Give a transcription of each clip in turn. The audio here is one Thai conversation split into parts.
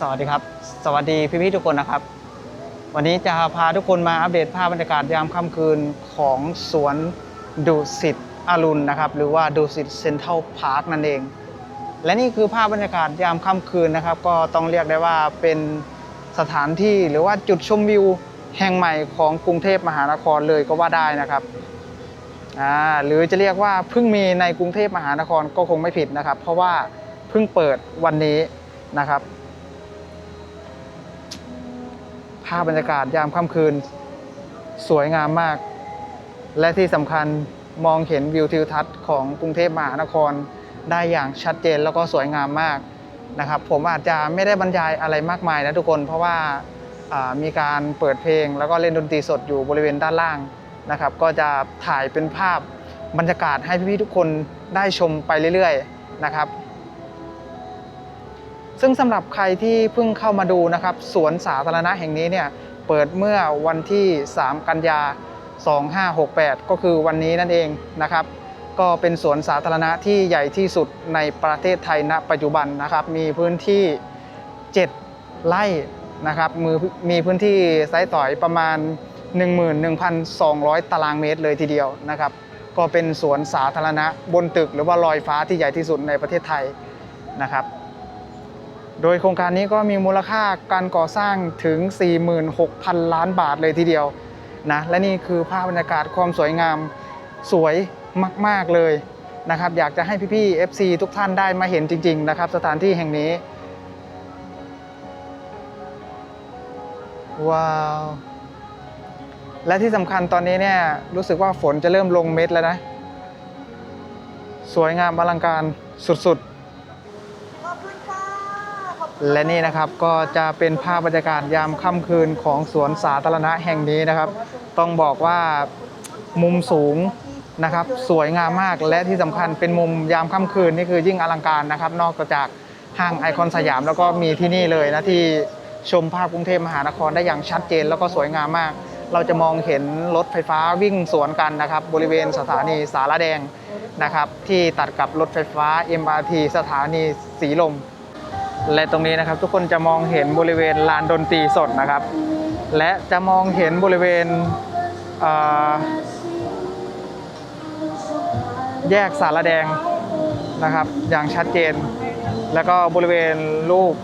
สวัสดีครับ สวัสดีพี่ๆทุกคนนะครับ วันนี้จะพาทุกคนมาอัปเดตภาพบรรยากาศยามค่ำคืนของสวนดุสิตอรุณนะครับ หรือว่าดุสิตเซ็นทรัลพาร์คนั่นเอง และนี่คือภาพบรรยากาศยามค่ำคืนนะครับ ก็ต้องเรียกได้ว่าเป็นสถานที่หรือว่าจุดชมวิวแห่งใหม่ของกรุงเทพมหานครเลยก็ว่าได้นะครับอ่าหรือจะเรียกว่าเพิ่งมีในกรุงเทพมหานครก็คงไม่ผิดนะครับ เพราะว่าเพิ่งเปิดวันนี้นะครับ ภาพบรรยากาศยามค่ำคืน สวยงามมาก และที่สำคัญมองเห็นวิวทิวทัศน์ของกรุงเทพมหานคร ได้อย่างชัดเจนแล้วก็สวยงามมากนะครับ ผมอาจจะไม่ได้บรรยายอะไรมากมายนะทุกคน เพราะว่าอ่ามีการเปิดเพลง แล้วก็เล่นดนตรีสดอยู่บริเวณด้านล่างนะครับ ก็จะถ่ายเป็นภาพบรรยากาศให้พี่ๆทุกคนได้ชมไปเรื่อยๆนะครับ ซึ่งสำหรับใครที่เพิ่งเข้ามาดูนะครับสวนสาธารณะแห่งนี้เนี่ยเปิดเมื่อวันที่ 3 กันยา 2568 ก็คือวันนี้นั่นเองนะครับ ก็เป็นสวนสาธารณะที่ใหญ่ที่สุดในประเทศไทยณปัจจุบันนะครับ มีพื้นที่ 7 ไร่นะครับมือมีพื้นที่ไซส์ต่อยประมาณ 11,200 ตารางเมตรเลยทีเดียวนะครับ ก็เป็นสวนสาธารณะบนตึกหรือว่าลอยฟ้าที่ใหญ่ที่สุดในประเทศไทยนะครับ โดยโครงการนี้ก็มีมูลค่าการก่อสร้างถึง 46,000 ล้านบาทเลยทีเดียวนะและนี่คือภาพบรรยากาศความสวยงามสวยมาก ๆ เลยนะครับอยากจะให้พี่ๆ FC ทุกท่านได้มาเห็นจริง ๆ นะครับ สถานที่แห่งนี้ ว้าว และที่สำคัญตอนนี้เนี่ยรู้สึกว่าฝนจะเริ่มลงเม็ดแล้วนะ สวยงามอลังการสุด ๆ และนี่นะครับก็จะเป็นภาพบรรยากาศยามค่ำคืนของสวนสาธารณะแห่งนี้นะครับ ต้องบอกว่ามุมสูงนะครับสวยงามมากและที่สำคัญเป็นมุมยามค่ำคืนนี่คือยิ่งอลังการนะครับ นอกจากห้างไอคอนสยามแล้วก็มีที่นี่เลยนะที่ชมภาพกรุงเทพมหานครได้อย่างชัดเจน แล้วก็สวยงามมาก เราจะมองเห็นรถไฟฟ้าวิ่งสวนกันนะครับ บริเวณสถานีสารแดงนะครับ ที่ตัดกับรถไฟฟ้า MRT สถานีสีลม และตรงนี้นะครับทุกคนจะมองเห็นบริเวณลานดนตรีสดนะครับ และจะมองเห็นบริเวณเแยกสารแดงนะครับ อย่างชัดเจน แล้วก็บริเวณรูป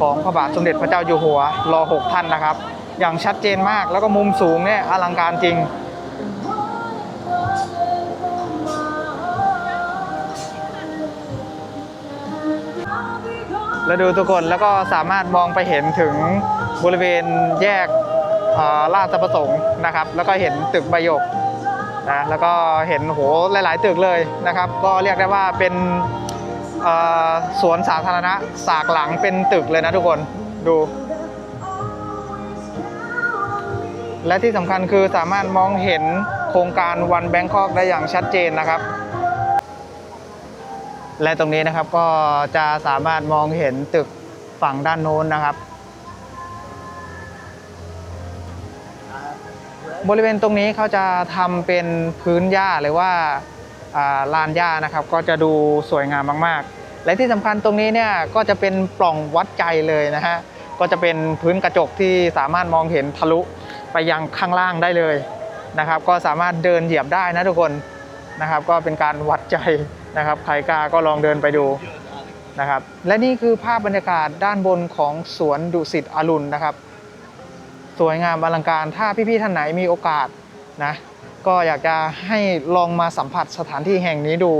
ของพระบาทสมเด็จพระเจ้าอยู่หัวรอหกท่านนะครับ อย่างชัดเจนมากแล้วก็มุมสูงเนี่ยอลังการจริง แล้วดูทุกคนแล้วก็สามารถมองไปเห็นถึงบริเวณแยกเอ่อราชประสงค์นะครับ แล้วก็เห็นตึกใบยกนะแล้วก็เห็นโหหลาย ๆ ตึกเลยนะครับ ก็เรียกได้ว่าเป็นสวนสาธารณะสากหลังเป็นตึกเลยนะทุกคนดู และที่สำคัญคือสามารถมองเห็นโครงการวันแบงคอกได้อย่างชัดเจนนะครับ และตรงนี้นะครับก็จะสามารถมองเห็นตึกฝั่งด้านโน้นนะครับ บริเวณตรงนี้เขาจะทำเป็นพื้นหญ้าหรือว่าลานหญ้านะครับ ก็จะดูสวยงามมากๆ และที่สำคัญตรงนี้เนี่ยก็จะเป็นปล่องวัดใจเลยนะฮะก็จะเป็นพื้นกระจกที่สามารถมองเห็นทะลุไปยังข้างล่างได้เลยนะครับ ก็สามารถเดินเหยียบได้นะทุกคนนะครับ ก็เป็นการวัดใจ นะครับใครกล้าก็ลองเดินไปดูนะครับและนี่คือภาพบรรยากาศด้านบนของสวนดุสิตอรุณนะครับ สวยงามอลังการถ้าพี่ๆท่านไหนมีโอกาสนะก็อยากจะให้ลองมาสัมผัสสถานที่แห่งนี้ดู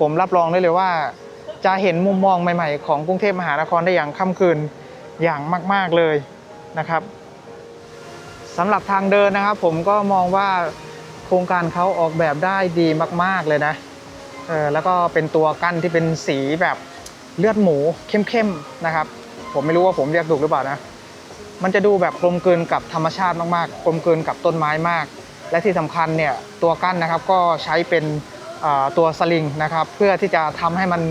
ผมรับรองได้เลยว่า จะเห็นมุมมองใหม่ๆ ของกรุงเทพมหานครได้อย่างค่ำคืนอย่างมาก ๆเลยนะครับสำหรับทางเดินนะครับ ผมก็มองว่าโครงการเขาออกแบบได้ดีมาก ๆเลยนะ เออแล้วก็เป็นตัวกั้นที่เป็นสีแบบเลือดหมูเข้มๆนะครับ ผมไม่รู้ว่าผมเรียกถูกหรือเปล่านะ มันจะดูแบบกลมกลืนกับธรรมชาติมากๆกลมกลืนกับต้นไม้มาก และที่สำคัญเนี่ยตัวกั้นนะครับก็ใช้เป็นตัวสลิงนะครับ เพื่อที่จะทำให้มัน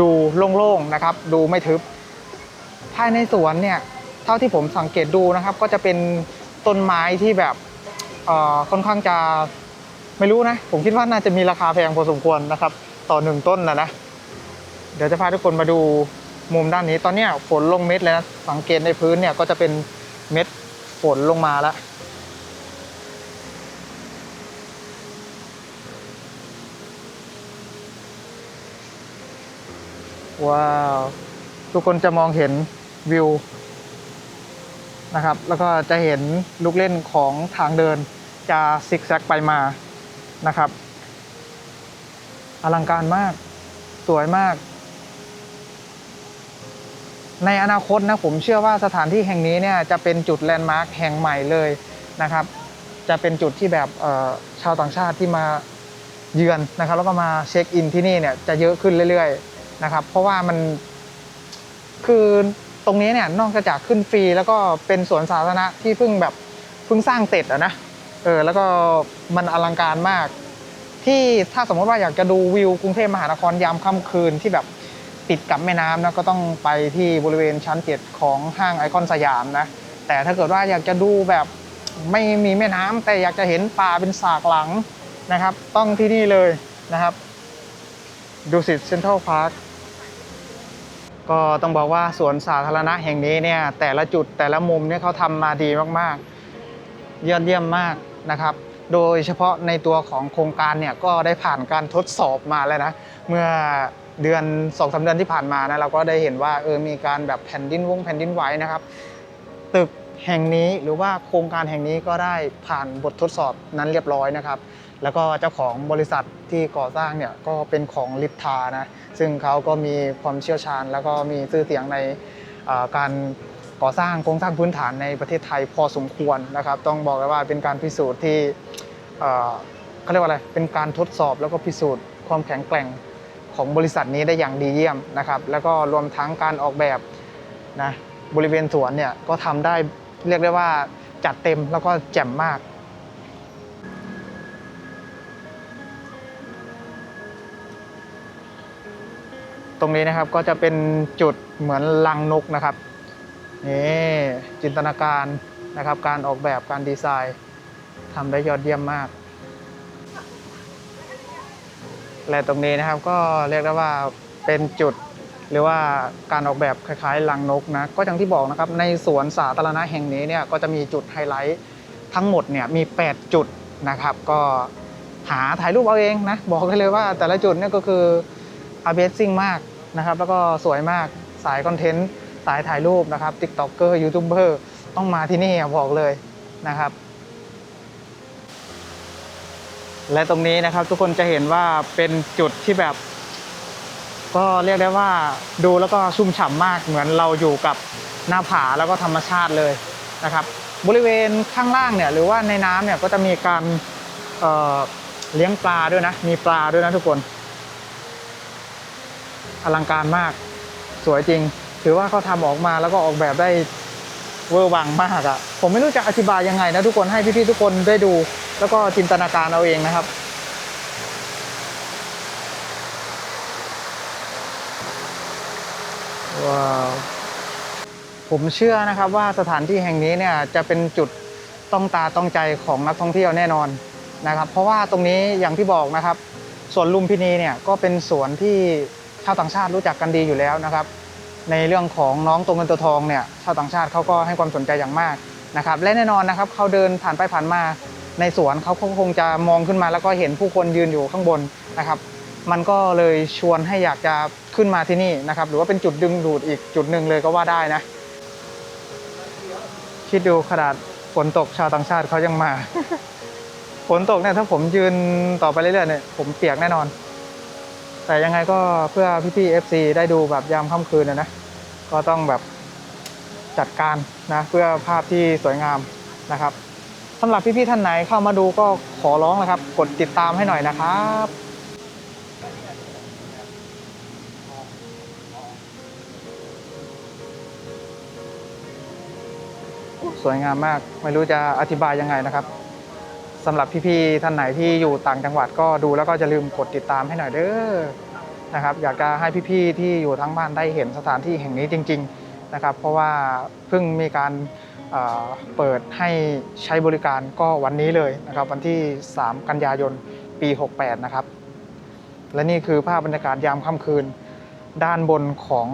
ดูโล่งๆนะครับ ดูไม่ทึบ ภายในสวนเนี่ยเท่าที่ผมสังเกตดูนะครับ ก็จะเป็นต้นไม้ที่แบบค่อนข้างจะ ไม่รู้นะ ผมคิดว่าน่าจะมีราคาแพงพอสมควรนะครับ ต่อหนึ่งต้นนะนะ เดี๋ยวจะพาทุกคนมาดูมุมด้านนี้ ตอนนี้ฝนลงเม็ดเลยนะ สังเกตในพื้นเนี่ยก็จะเป็นเม็ดฝนลงมาแล้วว้าว ทุกคนจะมองเห็นวิวนะครับ แล้วก็จะเห็นลูกเล่นของทางเดินจะซิกแซกไปมา นะครับ อลังการมาก สวยมาก ในอนาคตนะผมเชื่อว่าสถานที่แห่งนี้เนี่ยจะเป็นจุดแลนด์มาร์คแห่งใหม่เลยนะครับ จะเป็นจุดที่แบบชาวต่างชาติที่มาเยือนนะครับ แล้วก็มาเช็คอินที่นี่เนี่ยจะเยอะขึ้นเรื่อยๆนะครับ เพราะว่ามันคือตรงนี้เนี่ยนอกจากขึ้นฟรีแล้วก็เป็นสวนสาธารณะที่เพิ่งแบบเพิ่งสร้างเสร็จอะนะ เออแล้วก็มันอลังการมาก ที่ถ้าสมมติว่าอยากจะดูวิวกรุงเทพมหานครยามค่ำคืนที่แบบติดกับแม่น้ำนะก็ต้องไปที่บริเวณชั้นเจ็ดของห้างไอคอนสยามนะ แต่ถ้าเกิดว่าอยากจะดูแบบไม่มีแม่น้ำแต่อยากจะเห็นป่าเป็นสากหลังนะครับ ต้องที่นี่เลยนะครับดูสิตเซ็นทรัลพาร์คก็ต้องบอกว่าสวนสาธารณะแห่งนี้เนี่ยแต่ละจุดแต่ละมุมเนี่ยเขาทำมาดีมากๆ ยอดเยี่ยมมาก นะครับ โดยเฉพาะในตัวของโครงการเนี่ยก็ได้ผ่านการทดสอบมาแล้วนะเมื่อเดือน2อสเดือนที่ผ่านมานะเราก็ได้เห็นว่าเออมีการแบบแผ่นดินวงแผ่นดินไหวนะครับ ตึกแห่งนี้หรือว่าโครงการแห่งนี้ก็ได้ผ่านบททดสอบนั้นเรียบร้อยนะครับ แล้วก็เจ้าของบริษัทที่ก่อสร้างเนี่ยก็เป็นของลิปทานะซึ่งเขาก็มีความเชี่ยวชาญ แล้วก็มีชื่อเสียงในการ ก่อสร้างโครงสร้างพื้นฐานในประเทศไทยพอสมควรนะครับ ต้องบอกเลยว่าเป็นการพิสูจน์ที่เอ่อเขาเรียกว่าอะไร เป็นการทดสอบแล้วก็พิสูจน์ความแข็งแกร่งของบริษัทนี้ได้อย่างดีเยี่ยมนะครับ แล้วก็รวมทั้งการออกแบบนะบริเวณสวนเนี่ยก็ทำได้เรียกได้ว่าจัดเต็มแล้วก็แจ่มมากตรงนี้นะครับก็จะเป็นจุดเหมือนลังนกนะครับ นี่จินตนาการนะครับ การออกแบบการดีไซน์ทำได้ยอดเยี่ยมมาก และตรงนี้นะครับก็เรียกได้ว่าเป็นจุดหรือว่าการออกแบบคล้ายๆลังนกนะก็อย่างที่บอกนะครับในสวนสาธารณะแห่งนี้เนี่ยก็จะมีจุดไฮไลท์ทั้งหมดเนี่ยมี 8 จุดนะครับ ก็หาถ่ายรูปเอาเองนะ บอกได้เลยว่าแต่ละจุดเนี่ยก็คือ Amazing มากนะครับ แล้วก็สวยมากสายคอนเทนต์ สายถ่ายรูปนะครับ TikToker ยูทูบเบอร์ต้องมาที่นี่บอกเลยนะครับ และตรงนี้นะครับทุกคนจะเห็นว่าเป็นจุดที่แบบ ก็เรียกได้ว่าดูแล้วก็ชุ่มฉ่ำมากเหมือนเราอยู่กับหน้าผาแล้วก็ธรรมชาติเลยนะครับ บริเวณข้างล่างเนี่ยหรือว่าในน้ำเนี่ยก็จะมีการเเลี้ยงปลาด้วยนะ มีปลาด้วยนะทุกคน อลังการมากสวยจริง ถือว่าเขาทำออกมาแล้วก็ออกแบบได้เวอร์วังมากอะ่ะ ผมไม่รู้จะอธิบายยังไงนะทุกคนให้พี่ๆทุกคนได้ดู แล้วก็จินตนาการเอาเองนะครับ ว้าว ผมเชื่อนะครับว่าสถานที่แห่งนี้เนี่ยจะเป็นจุดต้องตาต้องใจของนักท่องเที่ยวแน่นอนนะครับ เพราะว่าตรงนี้อย่างที่บอกนะครับสวนลุมพินีเนี่ยก็เป็นสวนที่ชาวต่างชาติรู้จักกันดีอยู่แล้วนะครับ ในเรื่องของน้องตัวเงินตัวทองเนี่ยชาวต่างชาติเขาก็ให้ความสนใจอย่างมากนะครับและแน่นอนนะครับเขาเดินผ่านไปผ่านมาในสวนเขาคงจะมองขึ้นมาแล้วก็เห็นผู้คนยืนอยู่ข้างบนนะครับ มันก็เลยชวนให้อยากจะขึ้นมาที่นี่นะครับ หรือว่าเป็นจุดดึงดูดอีกจุดหนึ่งเลยก็ว่าได้นะ คิดดูขนาดฝนตกชาวต่างชาติเขายังมา ฝนตกเนี่ยถ้าผมยืนต่อไปเรื่อยๆเนี่ยผมเปียกแน่นอน แต่ยังไงก็เพื่อพี่ๆ FC ได้ดูแบบยามค่ำคืนนะนะก็ต้องแบบจัดการนะเพื่อภาพที่สวยงามนะครับสำหรับพี่ๆท่านไหนเข้ามาดูก็ขอร้องนะครับ กดติดตามให้หน่อยนะครับสวยงามมากไม่รู้จะอธิบายยังไงนะครับ สำหรับพี่ๆท่านไหนที่อยู่ต่างจังหวัดก็ดูแล้วก็จะลืมกดติดตามให้หน่อยเด้อนะครับ อยากจะให้พี่ๆที่อยู่ทั้งบ้านได้เห็นสถานที่แห่งนี้จริง ๆนะครับ เพราะว่าเพิ่งมีการเปิดให้ใช้บริการก็วันนี้เลยนะครับ วันที่ 3 กันยายนปี 68 นะครับ และนี่คือภาพบรรยากาศยามค่ำคืน ด้านบนของ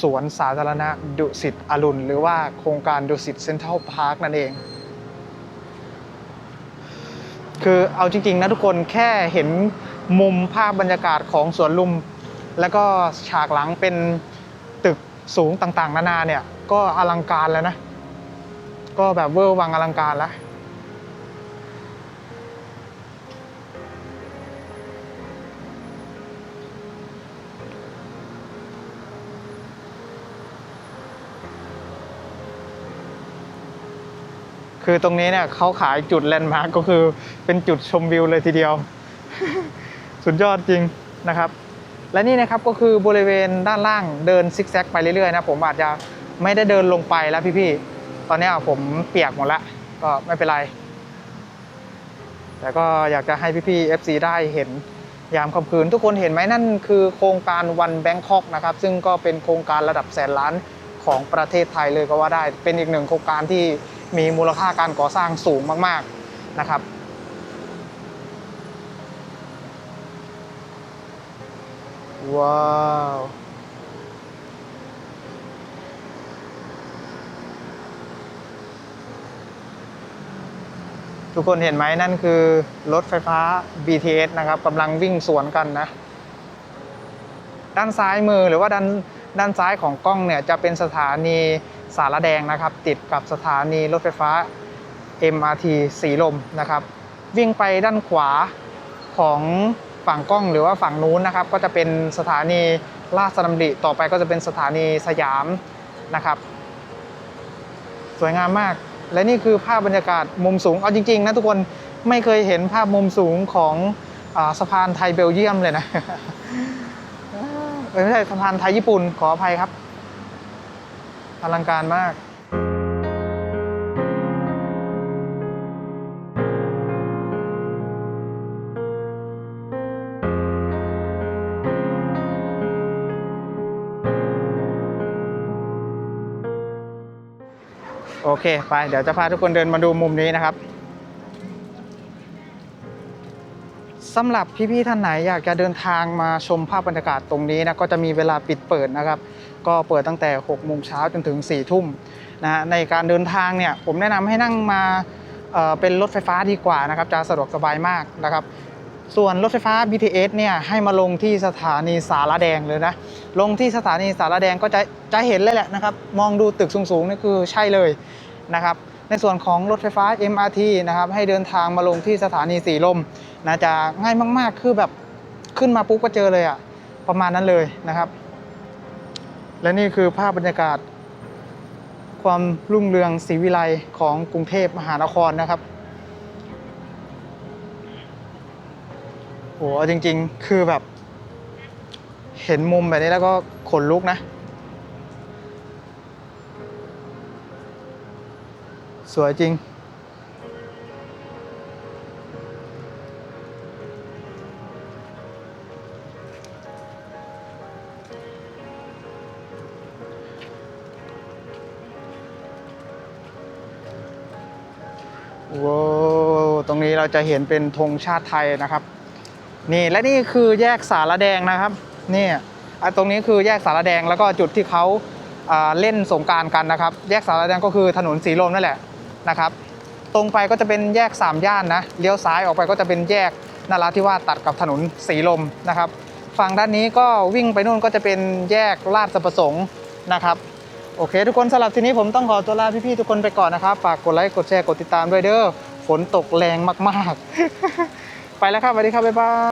สวนสาธารณะดุสิตอรุณ หรือว่าโครงการดุสิตเซ็นทรัลพาร์คนั่นเอง คือเอาจริง ๆ นะทุกคนแค่เห็นมุมภาพบรรยากาศของสวนลุม แล้วก็ฉากหลังเป็นตึกสูงต่างๆ นานาเนี่ย ก็อลังการแล้วนะ ก็แบบเวอร์วังอลังการแล้ว คือตรงนี้เนี่ยเขาขายจุดแลนด์มาร์กก็คือเป็นจุดชมวิวเลยทีเดียว สุดยอดจริงนะครับ และนี่นะครับก็คือบริเวณด้านล่างเดินซิกแซกไปเรื่อยๆนะผมอาจจะไม่ได้เดินลงไปแล้วพี่ๆ ตอนนี้ผมเปียกหมดแล้วก็ไม่เป็นไร แต่ก็อยากจะให้พี่ๆ FC ได้เห็นยามค่ำคืนทุกคนเห็นไหมนั่นคือโครงการวันแบงคอกนะครับ ซึ่งก็เป็นโครงการระดับแสนล้านของประเทศไทยเลยก็ว่าได้ เป็นอีกหนึ่งโครงการที่ มีมูลค่าการก่อสร้างสูงมากๆนะครับ ว้าวทุกคนเห็นไหมนั่นคือ รถไฟฟ้า BTS นะครับกำลังวิ่งสวนกันนะ ด้านซ้ายมือหรือว่าด้านด้านซ้ายของกล้องเนี่ยจะเป็นสถานี สารแดงนะครับ ติดกับสถานีรถไฟฟ้า MRT สีลมนะครับ วิ่งไปด้านขวาของฝั่งกล้องหรือว่าฝั่งนู้นนะครับ ก็จะเป็นสถานีราชดำริต่อไปก็จะเป็นสถานีสยามนะครับ สวยงามมาก และนี่คือภาพบรรยากาศมุมสูงเอาจริงๆนะทุกคนไม่เคยเห็นภาพมุมสูงของอสะพานไทยเบลเยียมเลยนะไม่ใช่สะพานไทยญี่ปุ่นขออภัยครับ อลังการมากโอเค ไป เดี๋ยวจะพาทุกคนเดินมาดูมุมนี้นะครับสำหรับพี่ๆท่านไหนอยากจะเดินทางมาชมภาพบรรยากาศตรงนี้นะก็จะมีเวลาปิดเปิดนะครับ ก็เปิดตั้งแต่6โมงเช้าจนถึง4ทุ่มนะฮะในการเดินทางเนี่ยผมแนะนำให้นั่งมาเอ่อเป็นรถไฟฟ้าดีกว่านะครับจะสะดวกสบายมากนะครับส่วนรถไฟฟ้า BTS เนี่ยให้มาลงที่สถานีสารแดงเลยนะ ลงที่สถานีสารแดงก็จะจะเห็นเลยแหละนะครับ มองดูตึกสูงๆนี่คือใช่เลยนะครับ ในส่วนของรถไฟฟ้า MRT นะครับให้เดินทางมาลงที่สถานีสีลมนะจะง่ายมากๆ คือแบบขึ้นมาปุ๊บก็เจอเลยอะประมาณนั้นเลยนะครับ และนี่คือภาพบรรยากาศ ความรุ่งเรืองศรีวิไลของกรุงเทพมหานครนะครับโหเอาจริงๆ คือแบบ เห็นมุมแบบนี้แล้วก็ขนลุกนะ สวยจริง เราจะเห็นเป็นธงชาติไทยนะครับ นี่และนี่คือแยกสารแดงนะครับนี่ตรงนี้คือแยกสารแดงแล้วก็จุดที่เขาเล่นสงการกันนะครับ แยกสารแดงก็คือถนนสีลมนั่นแหละนะครับ ตรงไปก็จะเป็นแยกสามย่านนะเลี้ยวซ้ายออกไปก็จะเป็นแยกนาราธิวาสตัดกับถนนสีลมนะครับฝั่งด้านนี้ก็วิ่งไปนู่นก็จะเป็นแยกลาดสประสงค์นะครับโอเค ทุกคนสำหรับทีนี้ผมต้องขอตัวลาพี่ๆทุกคนไปก่อนนะครับ ฝากกดไลค์กดแชร์กดติดตามด้วยเด้อ ฝนตกแรงมาก ๆ ไปแล้วครับสวัสดีครับบ๊ายบาย